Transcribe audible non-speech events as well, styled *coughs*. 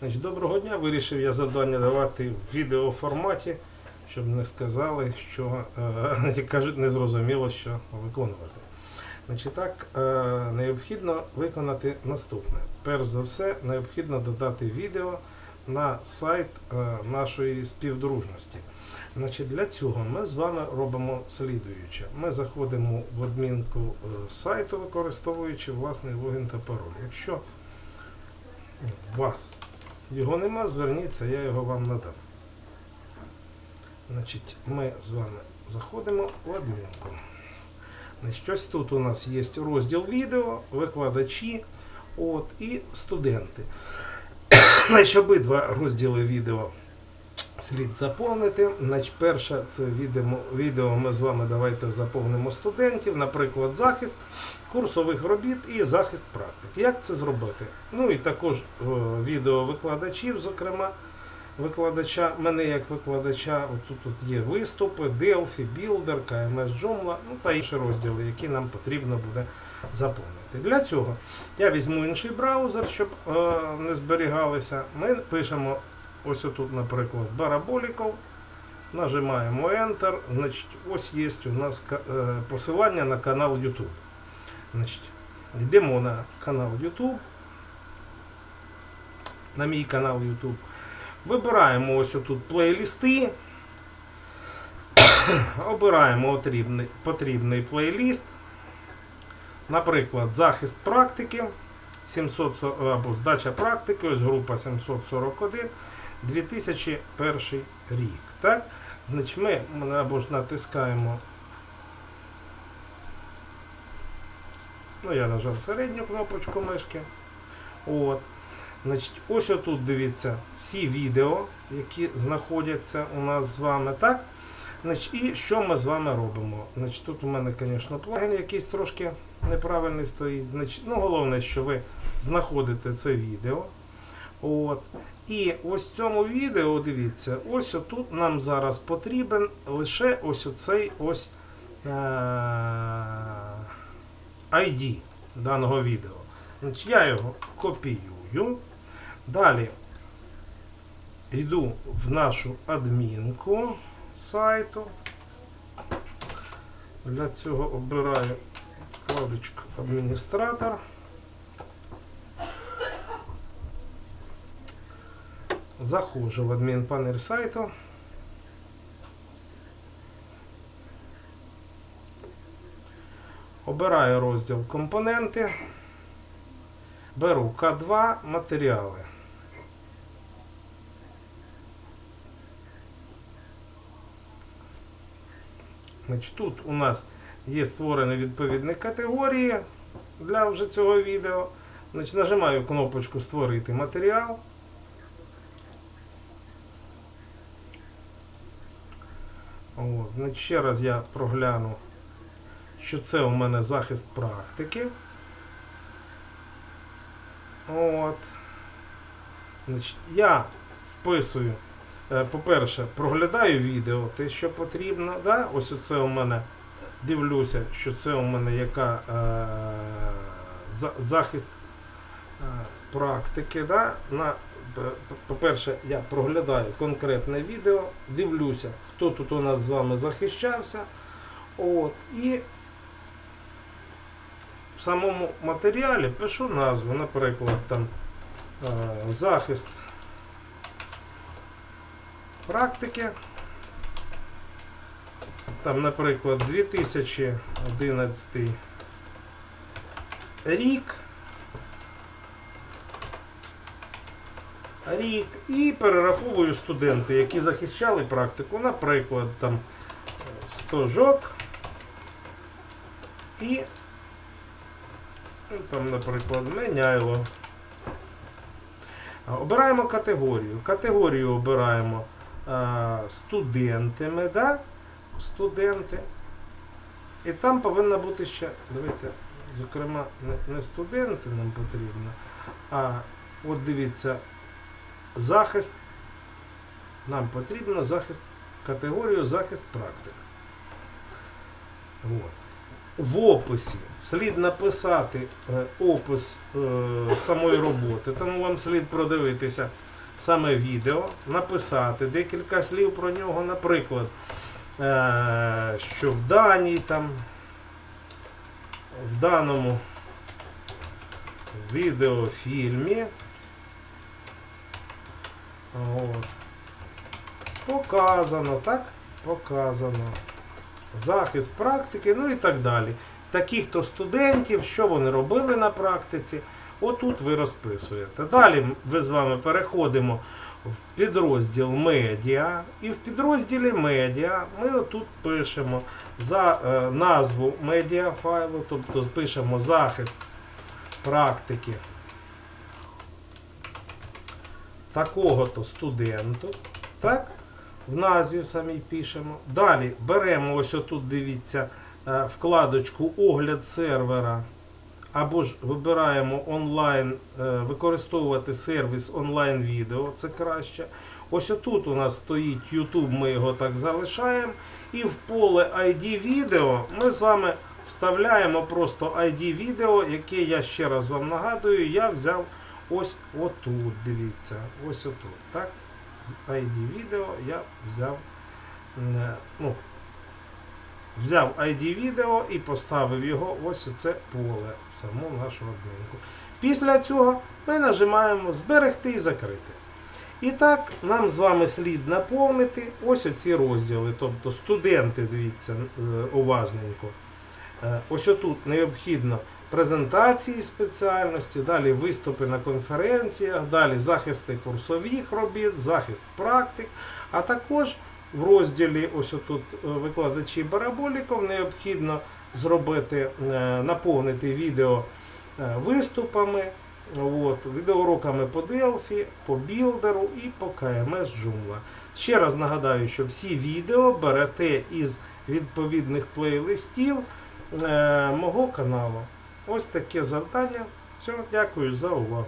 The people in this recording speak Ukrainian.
Значить, доброго дня. Вирішив я завдання давати в відеоформаті, щоб не сказали, що, е, *laughs* як кажуть, не зрозуміло, що виконувати. Значить, так, е, необхідно виконати наступне. Перш за все, необхідно додати відео на сайт е, нашої співдружності. Значить, для цього ми з вами робимо слідуюче. Ми заходимо в адмінку сайту, використовуючи власний логін та пароль. Якщо у вас його нема, зверніться, я його вам надам. Значить, ми з вами заходимо в адмінку. Значить, ось тут у нас є розділ відео, викладачі от, і студенти. *coughs* Значить, обидва розділи відео слід заповнити. Значить, перше це відео, ми з вами давайте заповнимо студентів, наприклад, захист курсових робіт і захист практик. Як це зробити? Ну і також е, відео викладачів, зокрема, викладача, мене як викладача, тут, тут є виступи, Delphi, Builder, KMS Joomla, ну та інші розділи, які нам потрібно буде заповнити. Для цього я візьму інший браузер, щоб е, не зберігалися. Ми пишемо ось отут, наприклад, Barabolical. Нажимаємо Enter. Значить, ось є у нас е, посилання на канал YouTube. Значить, йдемо на канал YouTube. На мій канал YouTube. Вибираємо ось отут плейлісти. *coughs* Обираємо потрібний, потрібний плейліст. Наприклад, захист практики 740, або здача практики, ось група 741, 2001 рік. Так? Значить, ми або ж натискаємо. Ну, я нажав середню кнопочку мишки. От. Значить, ось отут дивіться всі відео, які знаходяться у нас з вами. так? Значить, і що ми з вами робимо? Значить, тут у мене, звісно, плагін якийсь трошки неправильний стоїть. Значить, ну, головне, що ви знаходите це відео. От. І ось цьому відео, дивіться, ось отут нам зараз потрібен лише ось оцей ось е- ID даного відео. Значить, я його копіюю. Далі йду в нашу адмінку сайту. Для цього обираю вкладочку адміністратор. Заходжу в адмінпанель сайту. Обираю розділ компоненти. Беру К2 матеріали. Значить, тут у нас є створені відповідні категорії для вже цього відео. Значить, нажимаю кнопочку Створити матеріал. От, значить, ще раз я прогляну, що це у мене захист практики. От. Значить, я вписую, е, по-перше, проглядаю відео, те, що потрібно. Да? Ось оце у мене дивлюся, що це у мене яка е, захист е, практики. Да? На, по-перше, я проглядаю конкретне відео, дивлюся, хто тут у нас з вами захищався. От, і в самому матеріалі пишу назву, наприклад, там е, захист практики. Там, наприклад, 2011 рік. Рік. І перераховую студенти, які захищали практику, наприклад, там 100 жок і Ну, Там, наприклад, Меняйло. Обираємо категорію. Категорію обираємо а, студентами, да? студенти. І там повинна бути ще, давайте, зокрема, не студенти нам потрібно, а от дивіться, захист. Нам потрібно захист, категорію захист практик. От в описі слід написати е, опис е, самої роботи. Тому вам слід продивитися саме відео, написати декілька слів про нього, наприклад, е, що в даній там, в даному відеофільмі от, показано, так? Показано. Захист практики, ну і так далі. Таких-то студентів, що вони робили на практиці, отут ви розписуєте. Далі ви з вами переходимо в підрозділ медіа. І в підрозділі медіа ми отут пишемо за е, назву медіа файлу, тобто пишемо захист практики такого-то студенту. Так? В назві в самій пишемо. Далі беремо ось отут, дивіться, е, вкладочку Огляд сервера. Або ж вибираємо онлайн, е, використовувати сервіс онлайн відео, це краще. Ось отут у нас стоїть YouTube, ми його так залишаємо. І в поле ID відео ми з вами вставляємо просто ID відео, яке я ще раз вам нагадую, я взяв ось отут. Дивіться, ось отут. Так? З ID відео я взяв, ну, взяв ID відео і поставив його ось у це поле, в саму нашу адмінку. Після цього ми нажимаємо Зберегти і закрити. І так, нам з вами слід наповнити ось оці розділи. Тобто студенти, дивіться, е, уважненько. Е, Ось отут необхідно презентації спеціальності, далі виступи на конференціях, далі захисти курсових робіт, захист практик, а також в розділі ось отут е, викладачі бараболіків необхідно зробити, е, наповнити відео е, виступами, от, відеоуроками по Delphi, по білдеру і по КМС Joomla. Ще раз нагадаю, що всі відео берете із відповідних плейлистів мого каналу. Ось таке завдання. Все, дякую за увагу.